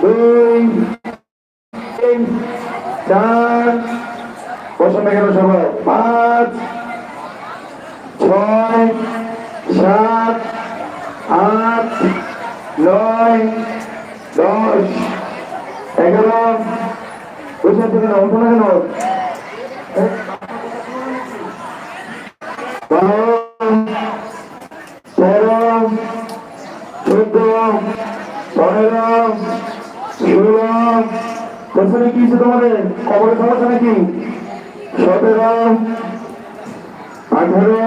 দুই চার বসে গেল সবাই পাঁচ, ছয়, সাত, আট, নয়, দশ, এগারো বসে আছে না অল্প না কেন বারো তেরো চোদ্দ পনেরো ষোলো ছিল তোমাদের খবরের সমস্যা নাকি? সতেরো, আঠারো,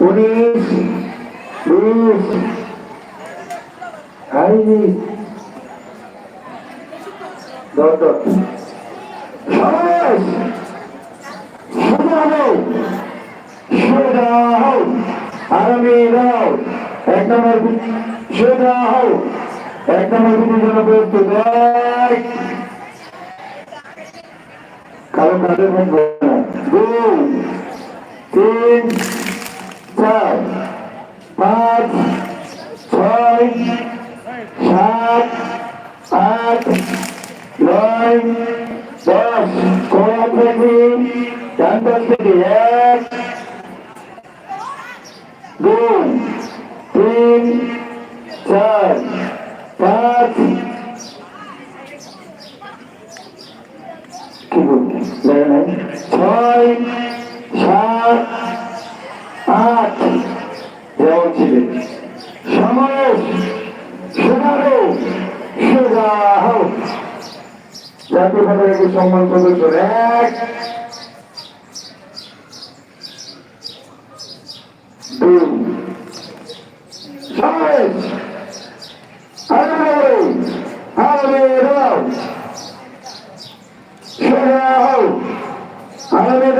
উনিশ, বিশ সোজা হও এক নম্বর জন্য প্রস্তুত এক কারও কাদের মধ্যে দুই, তিন, চার, পাঁচ, ছয়, সাত, আট, নয়, দশ। কড়া থেকে ডান থেকে এক, দুই, তিন, চার পাঁচ কি বলছি জায়গা নাই ছয় সাত আট যেমন ছিলেন সমাবেশ সোনারো সোজা হোক জাতীয় পতাকাকে সম্মান সমাবেশ আরও আরবে দাও সোজা হোক আরবে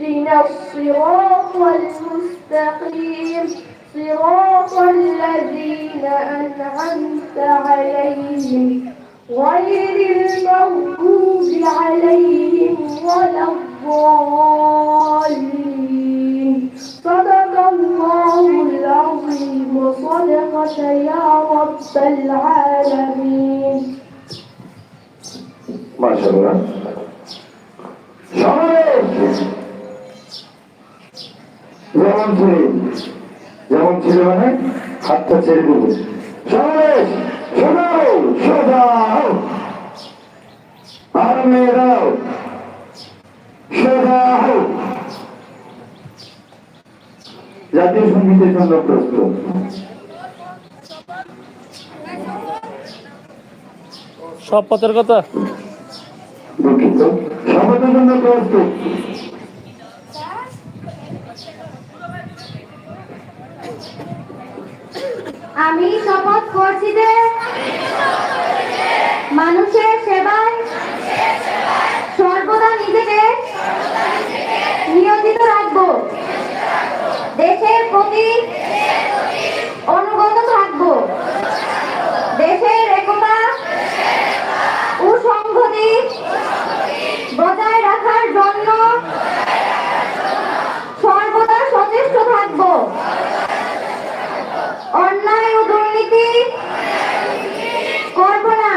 اهدنا الصراط المستقيم. صراط الذين أنعمت عليهم. غير المغضوب عليهم ولا الضالين. صدق الله العظيم. وصدقك يا رب العالمين. ما شاء الله. যেমন ছিল যেমন ছিল মানে হাতটা ছেড়ে দেবো সমাবেশ শোনাও আর মেয়েরাও জাতীয় সঙ্গীতের জন্য প্রস্তুত সব পথের কথা? দুঃখিত। শপথের জন্য প্রস্তুত আমি শপথ করছি যে মানুষের সেবায় সর্বদা নিজেকে নিয়োজিত রাখব। দেশের প্রতি অনুগত থাকব দেশের একতা ও সংহতি বজায় রাখার জন্য সর্বদা সচেষ্ট থাকব অন্যায় ও দুর্নীতি করব না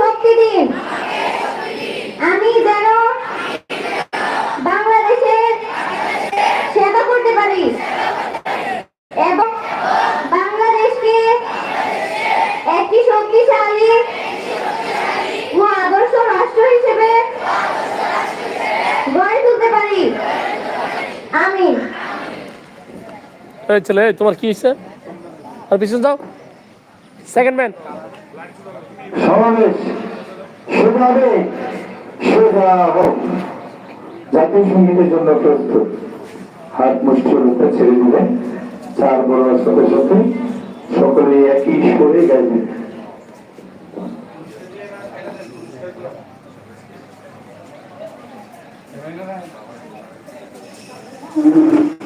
শক্তি দিন আমি যেন বাংলাদেশের সেবা করতে পারি এবং বাংলাদেশকে একটি শক্তিশালী ও আদর্শ রাষ্ট্র হিসেবে গড়ে তুলতে পারি আমি এই ছেলে, তোমার কি হয়েছে আর পিছনে যাও। সেকেন্ড ম্যান সমাবেশ। জাতীয় সঙ্গীতের জন্য প্রস্তুত। হাত ছেড়ে চার বড় সাথে সাথে সকলে একই সুরে গাইবেন এক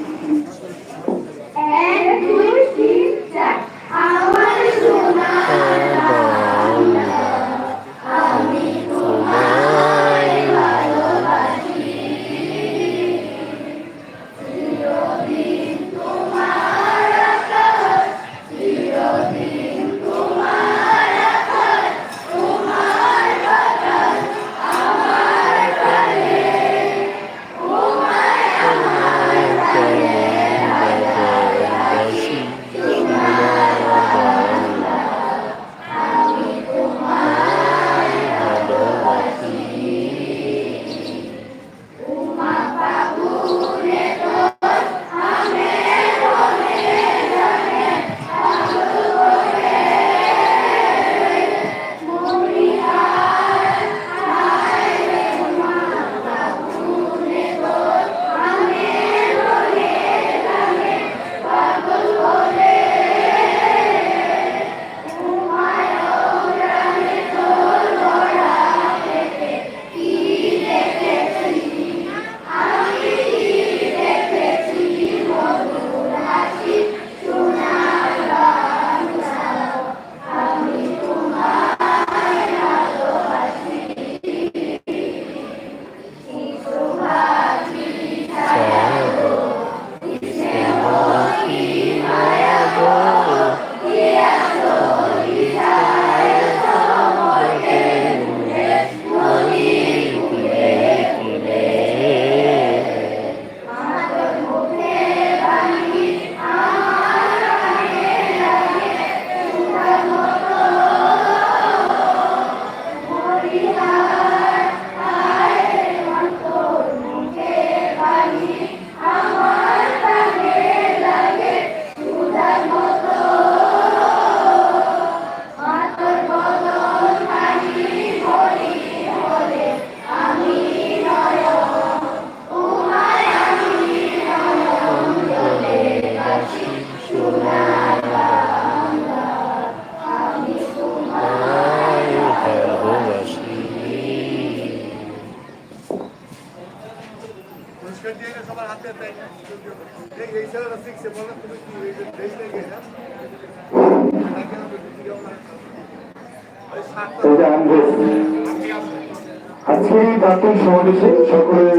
আজকে এই জাতীয় সমাবেশে সকলের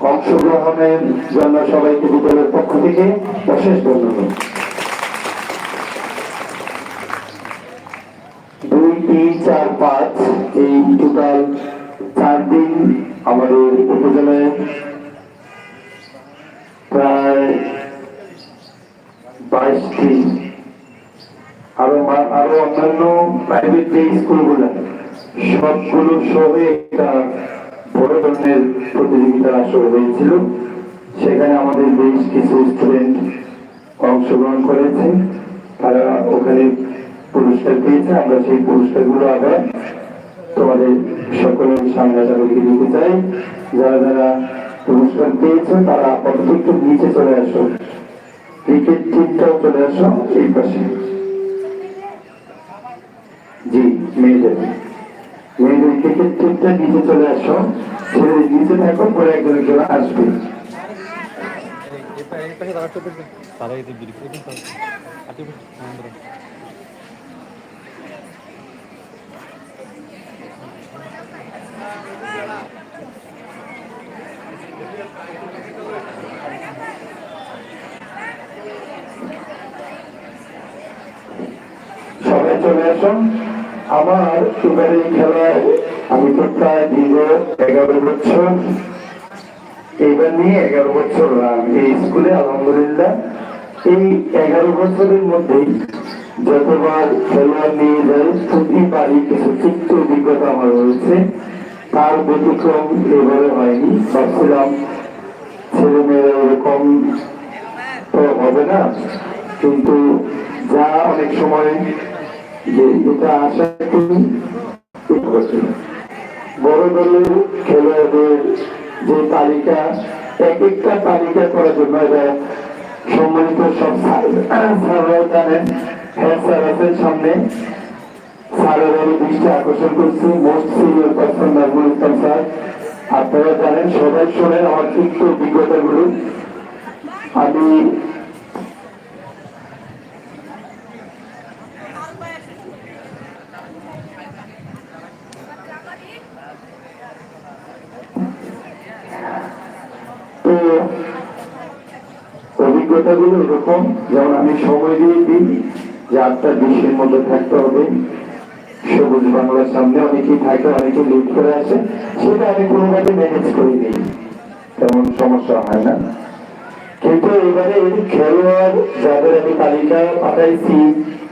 অংশগ্রহণের জন্য সবাইকে বিদ্যালয়ের পক্ষ থেকে অশেষ ধন্যবাদ। চার, পাঁচ, এই টোটাল চার দিন আমাদের উপজেলায় প্রায় বাইশটি আরও আরও অন্যান্য প্রাইভেট যে স্কুলগুলো সবগুলো সহ একটা বড় ধরনের প্রতিযোগিতার আসরে হয়েছিল। সেখানে আমাদের বেশ কিছু স্টুডেন্ট অংশগ্রহণ করেছে। তারা ওখানে পুরস্কার পেয়েছে। আমরা সেই পুরস্কারগুলো আবার তোমাদের সকলের সামনে তাদেরকে দিতে চাই। যারা যারা পুরস্কার পেয়েছে, তারা আপাতত একটু নিচে চলে আসো। ক্রিকেট টিমটাও চলে আসো এই পাশে। জি, মেয়েদের। মেয়েদের ক্রিকেট টিমটা নিচে চলে আসো। ছেলেদের নিচে থাকো, পরে একজন একজন আসবে। সবাই চলে আসুন। আমার এবারে এই খেলায় আমি তো প্রায় দীর্ঘ এগারো বছর এইবার নিয়ে এগারো বছর এই স্কুলে, আলহামদুলিল্লাহ। এই এগারো বছরের মধ্যেই যতবার খেলোয়াড় নিয়ে যায়, প্রতিবারই কিছু চিত্ত অভিজ্ঞতা আমার রয়েছে। তার ব্যতিক্রম এবারে হয়নি। ভাবছিলাম ছেলে মেয়েরা এরকম তো হবে না, কিন্তু যা অনেক সময় যে এটা আশা করি। বড় দলের খেলোয়াড়দের যে তালিকা, এক একটা তালিকা করার জন্য সম্মানিত সব জানেন হ্যাঁ স্যার আছেন সামনে। স্যারের দৃষ্টি আকর্ষণ করছি most senior person Nazmul Islam sir. আপনারা জানেন, সবাই শোনেন আমার তিক্ত অভিজ্ঞতাগুলো আমি তো অভিজ্ঞতাগুলো এরকম, যেমন আমি সময় দিয়ে দিই, যে আটটা বিশের মধ্যে থাকতে হবে। সবুজ বাংলার সামনে অনেকেই থাকে, অনেকে লিড করে আসে সেটা আমি কোনোভাবে ম্যানেজ করে দিই। তেমন সমস্যা হয় না। কিন্তু এবারে খেলোয়াড় যাদের আমি তালিকা পাঠাইছি,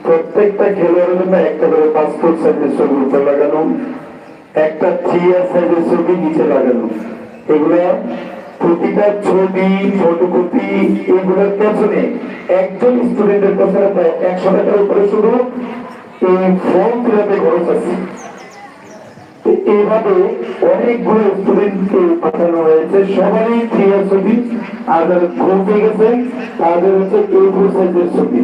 প্রত্যেকটা খেলোয়াড়ের জন্য একটা করে পাসপোর্ট সাইজের ছবি উপর লাগানো, একটা থ্রি সাইজের ছবি নিচে লাগানো। এগুলো প্রতিটা ছবি ফটোকপি এগুলোর পেছনে একজন স্টুডেন্টের পেছনে প্রায় একশো টাকার উপরে শুধু এই ফর্ম ফিল খরচ আছে। এইভাবে অনেকগুলো স্টুডেন্টকে পাঠানো হয়েছে। সবারই থ্রি ইয়ার ছবি আর যারা গেছে। তাদের হচ্ছে এই সাইজের ছবি।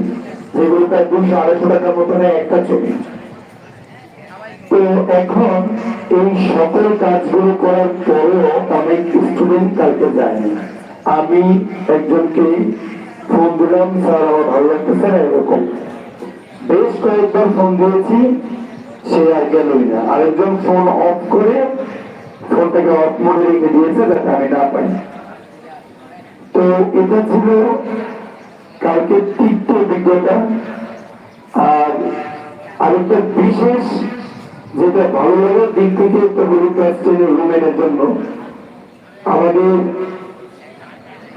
যেগুলো প্রায় দুশো আড়াইশো টাকার মতো নেয় একটা ছবি। তো এখন এই সকল কাজগুলো করার পরেও অনেক স্টুডেন্ট কালকে যায়নি আমি একজনকে ফোন দিলাম, স্যার, আমার ভালো লাগতেছে না এরকম। বেশ কয়েকবার ফোন দিয়েছি, সে আর গেলই না। আরেকজন ফোন অফ করে ফোনটাকে অফ মোডে রেখে দিয়েছে, যাতে আমি না পাই। তো এটা ছিল কালকে তিক্ত অভিজ্ঞতা। আর আরেকটা বিশেষ যেটা ভালো লাগার দিক থেকে একটা ক্লাস টেনের রুমেনের জন্য আমাদের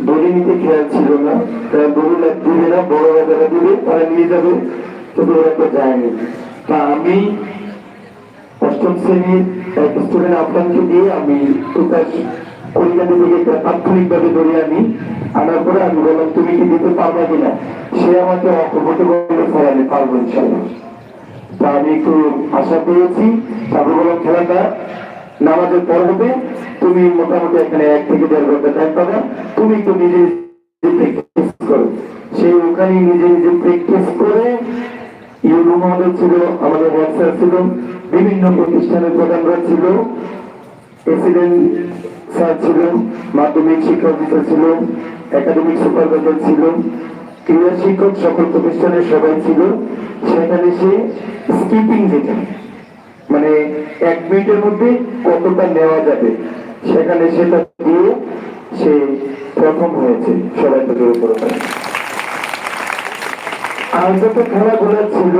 দড়ি খেয়াল ছিল না। তারা দড়ি দিবে না, বড় বাজারে দিবে, তারা নিয়ে যাবে ওরা তো যায়নি। তা আমি অষ্টম শ্রেণির এক স্টুডেন্ট আপনাকে দিয়ে আমি প্রকাশ কলিকাতা থেকে একটা তাৎক্ষণিকভাবে ধরে আনি। আনার পরে আমি বললাম, তুমি কি দিতে পারবা কিনা? সে আমাকে অকপট স্যার আমি পারব ইনশাল্লাহ আমি একটু আশা পেয়েছি। বললাম খেলাটা নামাজের পর হবে। তুমি মোটামুটি এখানে এক থেকে দেড় ঘণ্টা টাইম পাবে। তুমি একটু নিজে প্র্যাকটিস করো। সেই ওখানে নিজে নিজে প্র্যাকটিস করে ইউনো মহোদয় ছিল, আমাদের হোয়াটসঅ্যাপ ছিল, বিভিন্ন প্রতিষ্ঠানের প্রধানরা ছিল প্রেসিডেন্ট স্যার ছিল, মাধ্যমিক শিক্ষা অফিসার ছিল একাডেমিক সুপারভাইজার ছিল ক্রীড়া শিক্ষক সকল প্রতিষ্ঠানের সবাই ছিল। সেখানে সে স্কিপিং যেটা মানে এক মিনিটের মধ্যে কতটা নেওয়া যাবে, সেখানে সেটা দিয়ে সে প্রথম হয়েছে সবাই তো জোর আর যত খেলাগুলো ছিল,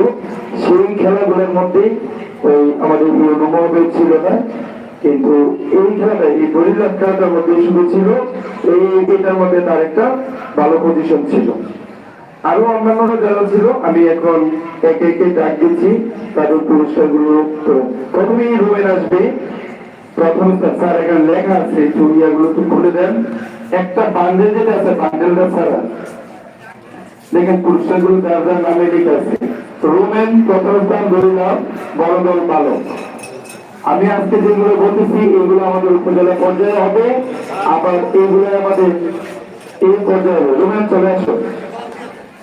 সেই খেলাগুলোর মধ্যে ওই আমাদের অনুমোদন ছিল না, কিন্তু এই খেলাটা, এই বরিলাভ খেলাটার মধ্যে শুধু ছিল, এই এটার মধ্যে তার একটা ভালো পজিশন ছিল। আরও অন্যান্যরা যারা ছিল, আমি এখন একে একে ডাক দিচ্ছি, তাদের পুরস্কারগুলো প্রথমেই রুবেন আসবে। প্রথম স্যার এখানে লেখা আছে একটু ইয়াগুলো একটু খুলে দেন। একটা বান্ডেল যেটা আছে বান্ডেলটা ছাড়া দেখেন পুরস্কারগুলো যার যার নামে লেখা আছে। রোমেন প্রথম স্থান ধরিলাম বড় দল, বালক। আমি আজকে যেগুলো বলতেছি, এগুলো আমাদের উপজেলা পর্যায়ে হবে। আবার এগুলো আমাদের এই পর্যায়ে হবে। রোমেন চলে আসো।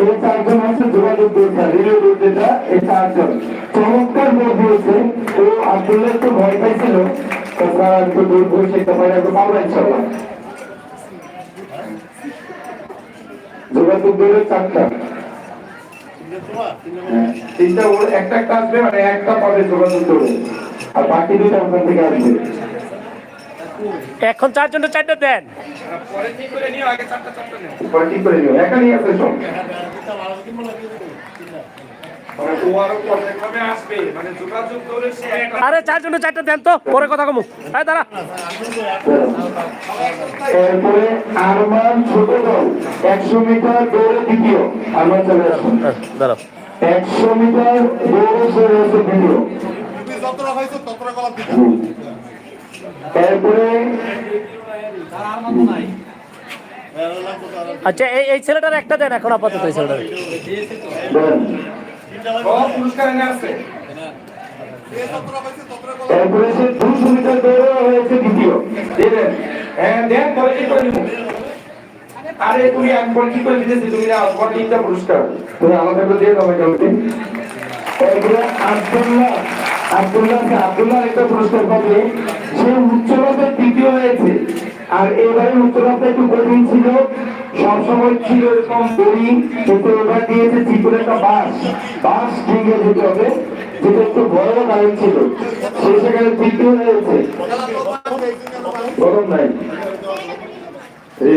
এই চারজন হচ্ছে যোগাযোগ দৌড় এই চারজন। চমৎকার দিয়েছে। আব্দুল্লাহ একটু ভয় পাইছিল। হ্যাঁ, ওর একটা একটা আসবে মানে একটা পাবে যোগাযোগ দৌড়ে আর বাকি দুটো থেকে আসবে। এখন চারজনটা চারটা দেন। পরে ঠিক করে নিও আগে চারটা চারটা নেও পরে ঠিক করে নিও একা নিয়ে আসবে সব। মানে ও আরও মানে আরে চারজনটা চারটা দেন তো পরে কথা কমু। হ্যাঁ দাঁড়া। এরপরে আরমান ছোট দল একশো মিটার দৌড়ে দ্বিতীয়। আরমান চলে আসুন। দাঁড়াও। একশো মিটার দৌড়ে চলে আসে দ্বিতীয়। যতটা হয়েছে ততটা গলা আচ্ছা এই এই ছেলেটার একটা দেন এখন আপাতত এই ছেলেটার। সে দুশো মিটার দৌড়ে হয়েছে দ্বিতীয়। হ্যাঁ দেন পরে ঠিক করে আরে তুমি এক পরে করে দিতেছি তুমি না পরে তিনটা পুরস্কার। তুমি আমাকে একটু দিয়ে দাও মোটামুটি এরপরে আব্দুল্লাহ। আব্দুল্লাহ আব্দুল্লাহ একটা পুরস্কার পাবে। সে উচ্চলতে তৃতীয় হয়েছে। আর এবারে উচ্চলতে একটু কঠিন ছিল। সবসময় ছিল এরকম দড়ি কিন্তু এবার দিয়েছে চিপুর একটা বাস বাস ভেঙে যেতে হবে, যেটা একটু বড় কারেন্ট ছিল। সে সেখানে তৃতীয় হয়েছে। গরম নাই এই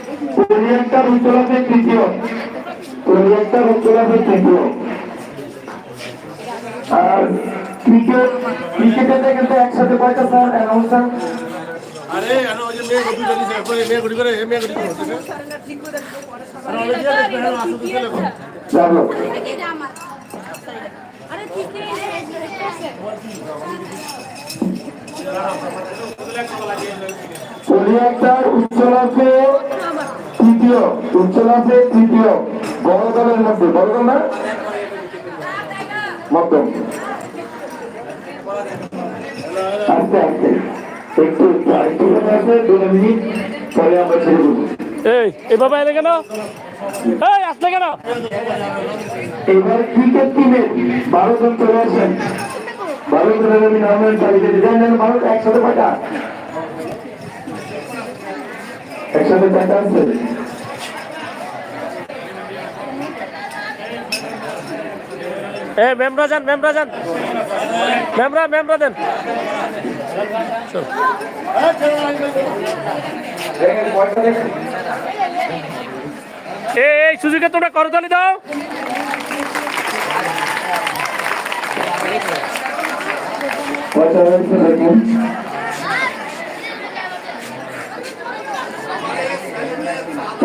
কোরিয়ানটার উজ্জ্বলতে তৃতীয়। কোরিয়ানটার উজ্জ্বলতে তৃতীয়। আর ক্রিকেট ক্রিকেটে কিন্তু একসাথে কয়টা স্যার অ্যানাউন্সার আরে আরে ওই যে মেয়ে গতি জানিস এখন মেয়ে গতি করে এ মেয়ে গতি করে আরে ওই যে দেখবে আসলে তো চলে গেল আরে ঠিক কোরিয়ানটার উজ্জ্বলতে তৃতীয় উজ্জ্বলতে তৃতীয়। বড় দলের মধ্যে বড় দল না? মধ্যম। আস্তে আস্তে একটু একটু আরেকটু আছে দু মিনিট পরে আমরা ছেড়ে দেবো। এই এলে কেন? এই আসলে কেন? এবার ক্রিকেট টিমের বারো জন চলে আসেন। বারো জনের আমি একসাথে কয়টা? একসাথে কয়টা আছে? এ, মেমরা যান মেমরা যান। মেমরা মেমরা দেন। এই সুযোগে তোমরা করতালি দাও।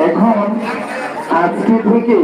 এখন আজকে থেকে